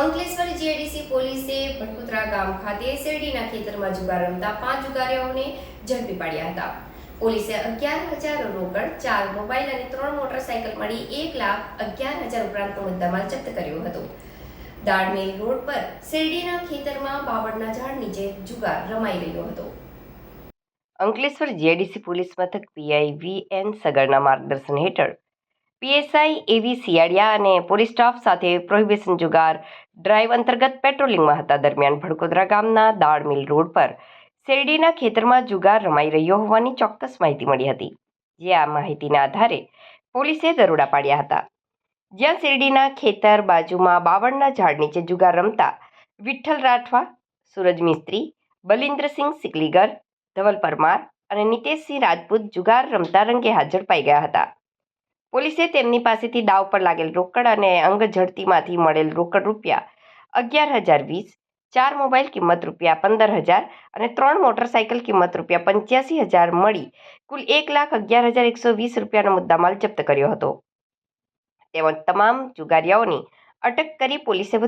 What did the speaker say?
Ankleshwar GIDC પોલીસે ભટકુતરા ગામ ખાતે શેરડીના ખેતરમાં જુગાર રમતા પાંચ જુગારીઓને ઝડપી પાડ્યા હતા. પોલીસે અગિયાર હજાર રોકડ, ચાર મોબાઈલ અને ત્રણ મોટરસાયકલ મળી એક લાખ અગિયાર હજાર ઉપરાંતનો મુદ્દામાલ જપ્ત કર્યો હતો. દાડમેલ રોડ પર શેરડીના ખેતરમાં બાવળના ઝાડ નીચે જુગાર રમાઈ રહ્યો હતો. અંકલેશ્વર જીઆઈડીસી પોલીસ મથક પીઆઈ વી એન સગરના માર્ગદર્શન હેઠળ પીએસઆઈ એવી સિયાડિયા અને પોલીસ સ્ટાફ સાથે પ્રોહિબિશન જુગાર ડ્રાઈવ અંતર્ગત પેટ્રોલિંગમાં હતા. દરમિયાન ભડકોદરા ગામના દાળ મિલ રોડ પર શેરડીના ખેતરમાં જુગાર રમાઈ રહ્યો હોવાની ચોક્કસ માહિતી મળી હતી, જે આ માહિતીના આધારે પોલીસે દરોડા પાડ્યા હતા. જ્યાં શેરડીના ખેતર બાજુમાં બાવળના ઝાડ નીચે જુગાર રમતા વિઠ્ઠલ રાઠવા, સૂરજ મિસ્ત્રી, બલિન્દ્રસિંહ સિકલીગર, ધવલ પરમાર અને નિતેશસિંહ રાજપૂત જુગાર રમતા રંગે હાથ ઝડપાઈ ગયા હતા. પોલીસે તેમની પાસેથી દાવ પર લાગેલ રોકડ અને અંગ ઝડતીમાંથી મળેલ રોકડ રૂપિયા અગિયાર હજાર વીસ, ચાર મોબાઈલ કિંમત રૂપિયા પંદર હજાર અને ત્રણ મોટરસાયકલ કિંમત રૂપિયા પંચ્યાસી હજાર મળી કુલ એક લાખ અગિયાર હજાર એકસો વીસ રૂપિયાનો મુદ્દામાલ જપ્ત કર્યો હતો. તેમજ તમામ જુગારીઓની અટક કરી પોલીસે